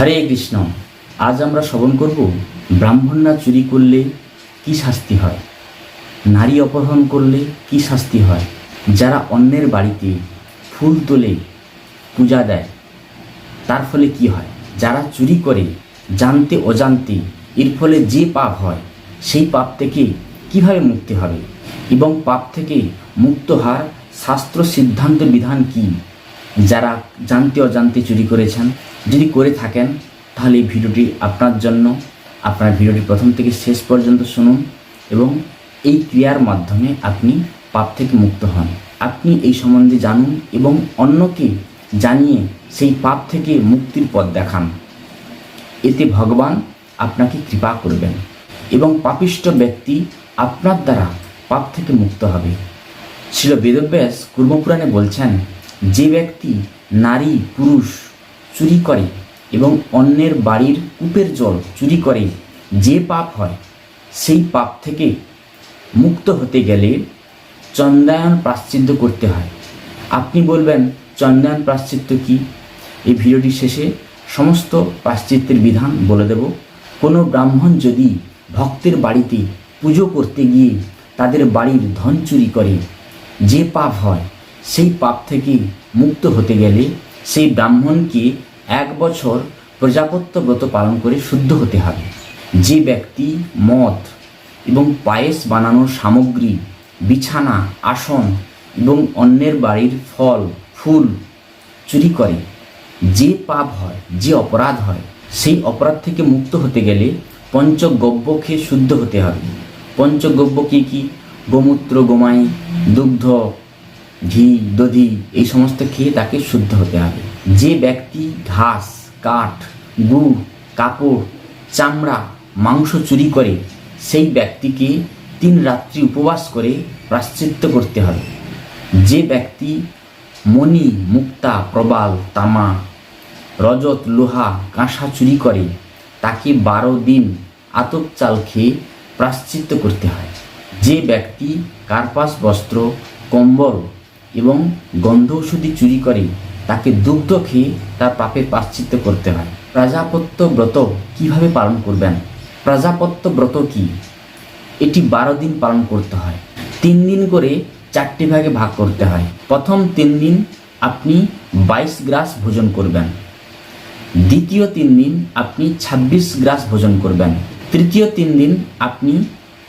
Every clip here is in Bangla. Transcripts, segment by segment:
হরে কৃষ্ণ, আজ আমরা শ্রবণ করব, ব্রাহ্মণরা চুরি করলে কি শাস্তি হয়? নারী অপহরণ করলে কি শাস্তি হয়? যারা অন্যের বাড়িতে ফুল তোলে, পূজা দেয়, তার ফলে কি হয়? যারা চুরি করে, জানতে অজান্তে, এর ফলে যে পাপ হয়, সেই পাপ থেকে কীভাবে মুক্তি হবে? এবং পাপ থেকে মুক্ত হওয়ার শাস্ত্র সিদ্ধান্ত বিধান কি? যারা জানতে অজান্তে চুরি করেছেন, যদি করে থাকেন, তাহলে এই ভিডিওটি আপনার জন্য, আপনার ভিডিওটি প্রথম থেকে শেষ পর্যন্ত শুনুন এবং এই ক্রিয়ার মাধ্যমে আপনি পাপ থেকে মুক্ত হন। আপনি এই সম্বন্ধে জানুন এবং অন্যকে জানিয়ে সেই পাপ থেকে মুক্তির পথ দেখান। এতে ভগবান আপনাকে কৃপা করবেন এবং পাপিষ্ট ব্যক্তি আপনার দ্বারা পাপ থেকে মুক্ত হবে। ছিল বেদব্যাস কুর্মপুরাণে বলছেন যে ব্যক্তি নারী, পুরুষ চুরি করে এবং অন্যের বাড়ির কূপের জল চুরি করে যে পাপ হয়, সেই পাপ থেকে মুক্ত হতে গেলে চন্দ্রায়ন প্রাশ্চিত্য করতে হয়। আপনি বলবেন চন্দ্রায়ন প্রাশ্চিত্য কি? এই ভিডিওটি শেষে সমস্ত প্রাশ্চিত্যের বিধান বলে দেব। কোনো ব্রাহ্মণ যদি ভক্তের বাড়িতে পুজো করতে গিয়ে তাদের বাড়ির ধন চুরি করে, যে পাপ হয় সেই পাপ থেকে মুক্ত হতে গেলে সেই ব্রাহ্মণকে এক বছর প্রজাপত্য ব্রত পালন করে শুদ্ধ হতে হবে। যে ব্যক্তি মদ এবং পায়েস বানানোর সামগ্রী, বিছানা, আসন এবং অন্যের বাড়ির ফল, ফুল চুরি করে, যে পাপ হয়, যে অপরাধ হয়, সেই অপরাধ থেকে মুক্ত হতে গেলে পঞ্চগব্য খেয়ে শুদ্ধ হতে হবে। পঞ্চগব্য কি কি? গোমূত্র, গোমাই, দুগ্ধ ঘি, দধি, এই সমস্ত খেয়ে তাকে শুদ্ধ হতে হবে। যে ব্যক্তি ঘাস, কাঠ, গুড়, কাপড়, চামড়া, মাংস চুরি করে, সেই ব্যক্তিকে তিন রাত্রি উপবাস করে প্রাশ্চিত্য করতে হবে। যে ব্যক্তি মণি, মুক্তা, প্রবাল, তামা, রজত, লোহা, কাঁসা চুরি করে, তাকে বারো দিন আতপ চাল খেয়ে প্রাশ্চিত্য করতে হয়। যে ব্যক্তি কার্পাস, বস্ত্র, কম্বল এবং গন্ধ ঔষধি চুরি করে, তাকে দুগ্ধ খেয়ে তার পাপের পাশ্চিত্য করতে হয়। প্রজাপত্য ব্রত কীভাবে পালন করবেন? প্রজাপত্য ব্রত কি? এটি বারো দিন পালন করতে হয়। তিন দিন করে চারটি ভাগে ভাগ করতে হয়। প্রথম তিন দিন আপনি বাইশ গ্রাস ভোজন করবেন। দ্বিতীয় তিন দিন আপনি ২৬ গ্রাস ভোজন করবেন। তৃতীয় তিন দিন আপনি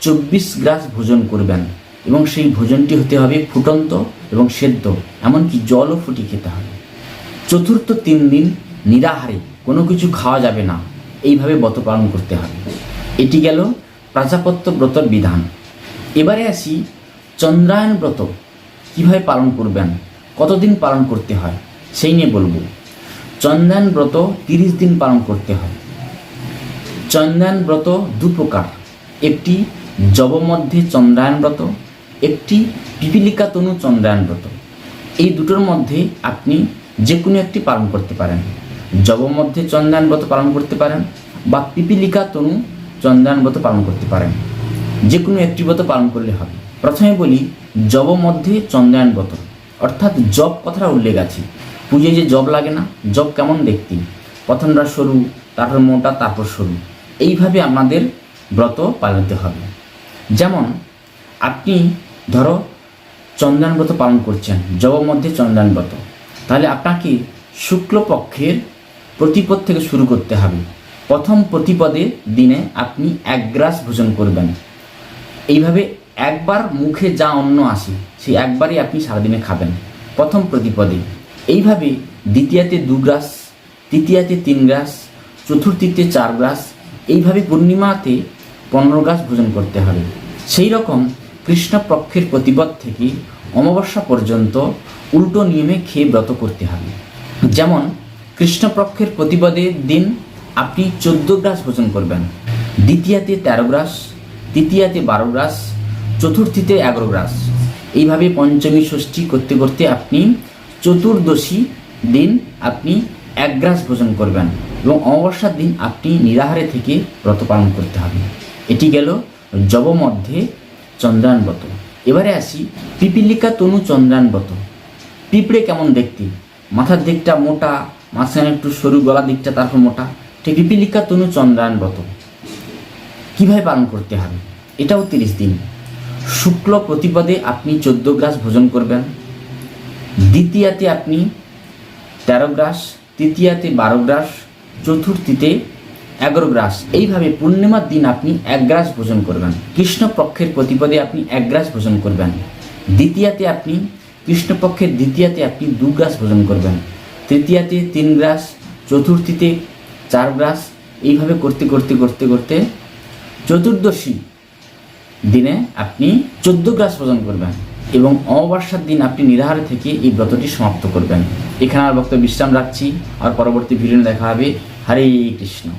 চব্বিশ গ্রাস ভোজন করবেন। এবং সেই ভোজনটি হতে হবে ফুটন্ত এবং সেদ্ধ, এমনকি জলও ফুটি খেতে হবে। চতুর্থ তিন দিন নিরাহারে, কোনো কিছু খাওয়া যাবে না। এইভাবে ব্রত পালন করতে হবে। এটি গেল প্রাজাপত্য ব্রতর বিধান। এবারে আসি চন্দ্রায়ন ব্রত। কীভাবে পালন করবেন? কতদিন পালন করতে হয়? সেই নিয়ে বলব। চন্দ্রায়ন ব্রত তিরিশ দিন পালন করতে হয়। চন্দ্রায়ন ব্রত দু প্রকার একটি জবমধ্যে চন্দ্রায়ন ব্রত একটি পিপিলিকা তনু চন্দ্রায়ন ব্রত এই দুটোর মধ্যে আপনি যে কোনো একটি পালন করতে পারেন। জবমধ্যে চন্দ্রায়ন ব্রত পালন করতে পারেন বা পিপিলিকা তনু চন্দ্রায়ন ব্রত পালন করতে পারেন। যে কোনো একটি ব্রত পালন করলে হবে। প্রথমে বলি জব মধ্যে চন্দ্রায়ন ব্রত অর্থাৎ জব কথাটা উল্লেখ আছে। পুজোয় যে জব লাগে না জব কেমন দেখতে? প্রথমটা সরু, তারপর মোটা, তারপর সরু। এইভাবে আমাদের ব্রত পালতে হবে। যেমন, আপনি ধরো চন্দ্রায়ন ব্রত পালন করছেন জব মধ্যে চন্দ্রায়ন ব্রত তাহলে আপনাকে শুক্লপক্ষের প্রতিপদ থেকে শুরু করতে হবে। প্রথম প্রতিপদে দিনে আপনি এক গ্রাস ভোজন করবেন। এইভাবে একবার মুখে যা অন্ন আসে, সেই একবারই আপনি সারাদিনে খাবেন প্রথম প্রতিপদে। এইভাবে দ্বিতীয়াতে দু গ্রাস, তৃতীয়াতে তিন গ্রাস, চতুর্থীতে চার গ্রাস, এইভাবে পূর্ণিমাতে পনেরো গ্রাস ভোজন করতে হবে। সেই রকম কৃষ্ণপক্ষের প্রতিপদ থেকে অমাবস্যা পর্যন্ত উল্টো নিয়মে খেয়ে ব্রত করতে হবে। যেমন কৃষ্ণপক্ষের প্রতিপদের দিন আপনি চোদ্দ গ্রাস ভোজন করবেন। দ্বিতীয়াতে তেরো গ্রাস, তৃতীয়াতে বারো গ্রাস, চতুর্থীতে এগারো গ্রাস। এইভাবে পঞ্চমী ষষ্ঠী করতে করতে আপনি চতুর্দশী দিন আপনি এক গ্রাস ভোজন করবেন এবং অমাবস্যার দিন আপনি নিরাহারে থেকে ব্রত পালন করতে হবে। এটি গেল জব মধ্যে চন্দ্রায়ন ব্রত। এবারে আসি পিপিলিকা তনু চন্দ্রায়ন ব্রত। পিঁপড়ে কেমন দেখতে? মাথার দিকটা মোটা, মাঝখানে একটু সরু গলা দিকটা তারপর মোটা। ঠিক পিপিলিকা তনু চন্দ্রায়ণ ব্রত। কীভাবে পালন করতে হবে? এটাও তিরিশ দিন। শুক্ল প্রতিপদে আপনি চোদ্দ গ্রাস ভোজন করবেন। দ্বিতীয়াতে আপনি তেরো গ্রাস, তৃতীয়াতে বারো গ্রাস, চতুর্থীতে এগারো গ্রাস। এইভাবে পূর্ণিমার দিন আপনি এক গ্রাস ভোজন করবেন। কৃষ্ণপক্ষের প্রতিপদে আপনি এক গ্রাস ভোজন করবেন। দ্বিতীয়াতে আপনি, কৃষ্ণপক্ষের দ্বিতীয়াতে আপনি দু গ্রাস ভোজন করবেন। তৃতীয়াতে তিন গ্রাস, চতুর্থীতে চার গ্রাস। এইভাবে করতে করতে করতে করতে চতুর্দশী দিনে আপনি চোদ্দ গ্রাস ভোজন করবেন এবং অমাবস্যার দিন আপনি নিরাহার থেকে এই ব্রতটি সমাপ্ত করবেন। এখানে আর বক্তব্য বিশ্রাম রাখছি। আর পরবর্তী ভিডিও দেখা হবে। হরে কৃষ্ণ।